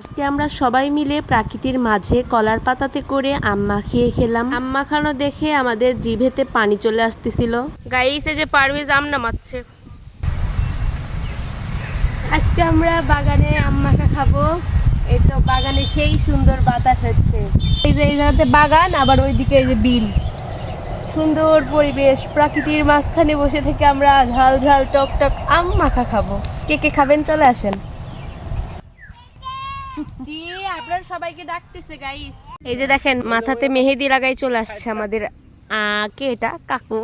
আজকে আমরা সবাই মিলে প্রাকৃতির মাঝে কলার পাতাতে করে আম মাখিয়ে খেলাম। আম মাখানো দেখে আমাদের জিভেতে পানি চলে আসতেছিল। গাইছে যে পারভেজ আম নামাচ্ছে। আজকে আমরা বাগানে আম মাখা খাব। এই তো বাগানে সেই সুন্দর বাতাস হচ্ছে। এই যে এই জায়গাতে বাগান আবার ওইদিকে এই যে বিল। সুন্দর পরিবেশ প্রকৃতির মাঝখানে বসে থেকে আমরা ঝাল ঝাল টক টক আম মাখা খাব। কে কে খাবেন চলে আসেন। জি আপনার সবাইকে ডাকতেছে গাইস এই যে দেখেন মাথাতে মেহেদি লাগাই চলে আসছে আমাদের আ, কে এটা? কাকু।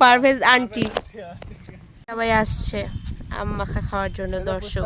পারভেজ আন্টি সবাই আসছে আম মাখা খাওয়ার জন্য দর্শক।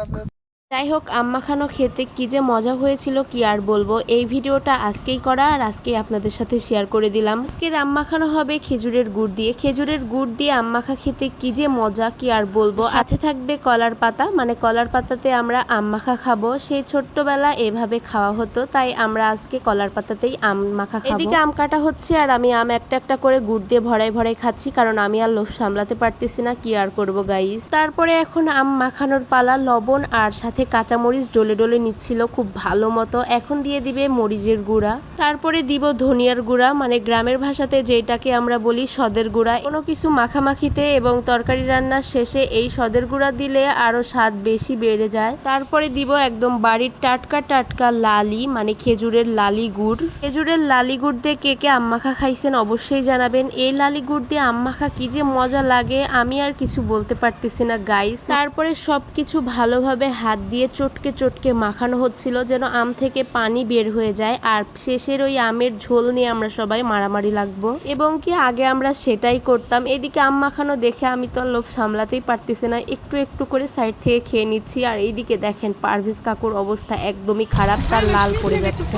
যাই হোক আম মাখানো খেতে কি যে মজা হয়েছিল কি আর বলব। এই ভিডিওটা আজকেই করা আর আজকেই আপনাদের সাথে শেয়ার করে দিলাম। আজকের আম মাখানো হবে খেজুরের গুড় দিয়ে। খেজুরের গুড় দিয়ে আম মাখা খেতে কি যে মজা কি আর বলব। সাথে থাকবে কলার পাতা। মানে কলার পাতাতে আমরা আম মাখা খাব। সেই ছোট্টবেলা এভাবে খাওয়া হতো তাই আমরা আজকে কলার পাতাতেই আম মাখা খাব। এদিকে আম কাটা হচ্ছে আর আমি আম একটা একটা করে গুড় দিয়ে ভরাই ভরাই খাচ্ছি কারণ আমি আর লোভ সামলাতে পারতেছি না কি আর করব গাইস তারপরে এখন আম মাখানোর পালা লবণ আর সাথে কাঁচামরিচ ডলে ডলে নিচ্ছিল খুব ভালো মতো, এখন দিয়ে দিবে মরিচের গুঁড়া। তারপরে দিব ধনিয়ার গুঁড়া মানে গ্রামের ভাষাতে যেটাকে আমরা বলি সদের গুঁড়া। কোনো কিছু মাখামাখিতে এবং তরকারি রান্নার শেষে এই সদের গুঁড়া দিলে আরও স্বাদ বেশি বেড়ে যায়। তারপরে দিব একদম বাড়ির টাটকা টাটকা লালি মানে খেজুরের লালি গুড়। খেজুরের লালি গুড় দিয়ে কে কে আম্মাখা খাইছেন অবশ্যই জানাবেন। এই লালি গুড় দিয়ে আম্মাখা কি যে মজা লাগে, আমি আর কিছু বলতে পারতেছি না গাইস তারপরে সব কিছু ভালোভাবে হাত দিয়ে চটকে চটকে মাখানো হচ্ছিল যেন আম থেকে পানি বের হয়ে যায়। আর শেষের ওই আমের ঝোল নিয়ে আমরা সবাই মারামারি লাগবো। এবং কি আগে আমরা সেটাই করতাম। এদিকে আম মাখানো দেখে আমি তো লোভ সামলাতেই পারতেছি না। একটু একটু করে সাইড থেকে খেয়ে নিচ্ছি। আর এইদিকে দেখেন পারভেজ কাকুর অবস্থা একদমই খারাপ, তার লাল পড়ে যাচ্ছে।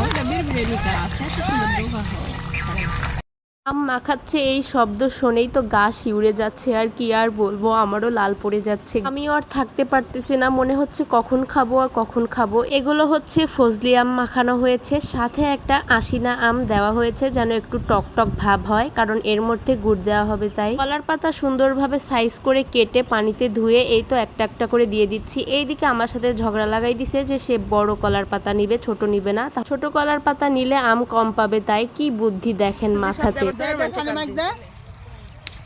আম মাখাচ্ছে, এই শব্দ শুনেই তো গা শিউরে যাচ্ছে, আর কি আর বলব? আমারও লাল পড়ে যাচ্ছে। আমিও আর থাকতে পারতেছি না, মনে হচ্ছে কখন খাব আর কখন খাব। এগুলো হচ্ছে ফজলি আম মাখানো হয়েছে, সাথে একটা আশিনা আম দেওয়া হয়েছে, যেন একটু টক টক ভাব হয়, কারণ এর মধ্যে গুড় দেওয়া হবে তাই। কলার পাতা সুন্দরভাবে সাইজ করে কেটে পানিতে ধুয়ে এই তো একটা একটা করে দিয়ে দিচ্ছি। এইদিকে আমার সাথে ঝগড়া লাগাই দিছে যে সে বড় কলার পাতা নিবে, ছোট নিবে না। ছোট কলার পাতা নিলে আম কম পাবে তাই, কি বুদ্ধি দেখেন মাথাতে।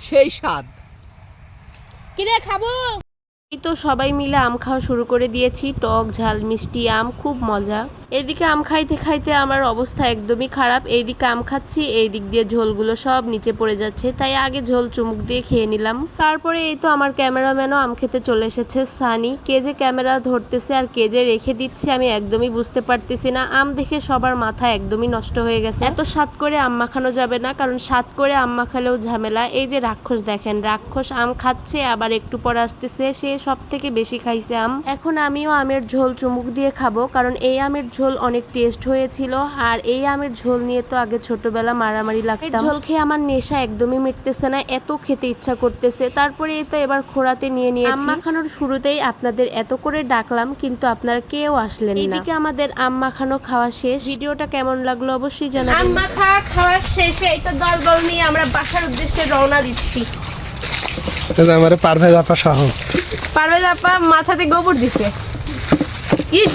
সেই স্বাদ। কিনে খাব? এই তো সবাই মিলে আম খাওয়া শুরু করে দিয়েছি। টক ঝাল মিষ্টি আম খুব মজা। এদিকে আম খাইতে খাইতে আমার অবস্থা একদমই খারাপ। এইদিকে আম খাচ্ছি এই দিক দিয়ে ঝোলগুলো সব নিচে পড়ে যাচ্ছে। তাই আগে ঝোল চুমুক দিয়ে খেয়ে নিলাম। তারপরে এই তো আমার ক্যামেরাম্যানও আম খেতে চলে এসেছে, সানি। কে যে ক্যামেরা ধরতেছে আর কে যে রেখে দিচ্ছে আমি একদমই বুঝতে পারতেছি না। আম দেখে সবার মাথা একদমই নষ্ট হয়ে গেছে। এত স্বাদ করে আম মাখানো যাবে না, কারণ স্বাদ করে আম মাখালেও ঝামেলা। এই যে রাক্ষস দেখেন, রাক্ষস আম খাচ্ছে, আবার একটু পর আসতেছে। সে সব থেকে বেশি খাইছে আম। এখন আমিও আমের ঝোল চুমুক দিয়ে খাব, কারণ এই আমের ঝোল অনেক টেস্ট হয়েছিল আর এই আমের ঝোল নিয়ে তো আগে ছোটবেলা মারামারি লাগতাম। ঝোল খেয়ে আমার নেশা একদমই মিটতেছে না এত খেতে ইচ্ছা করতেছে। তারপরে এই তো এবার খোড়াতে নিয়ে নিয়েছি। আম মাখানোর শুরুতেই আপনাদের এত করে ডাকলাম কিন্তু আপনারা কেউ আসলেন না। এদিকে আমাদের আম মাখানো খাওয়া শেষ। ভিডিওটা কেমন লাগল অবশ্যই জানাবেন। আম মাখা খাওয়া শেষে এই তো দল বল নিয়ে আমরা বাসার উদ্দেশ্যে রওনা দিচ্ছি। এটা আমার পারভেজ আপা সহ। পারভেজ আপা মাথাতে গোবর দিছে। ইস!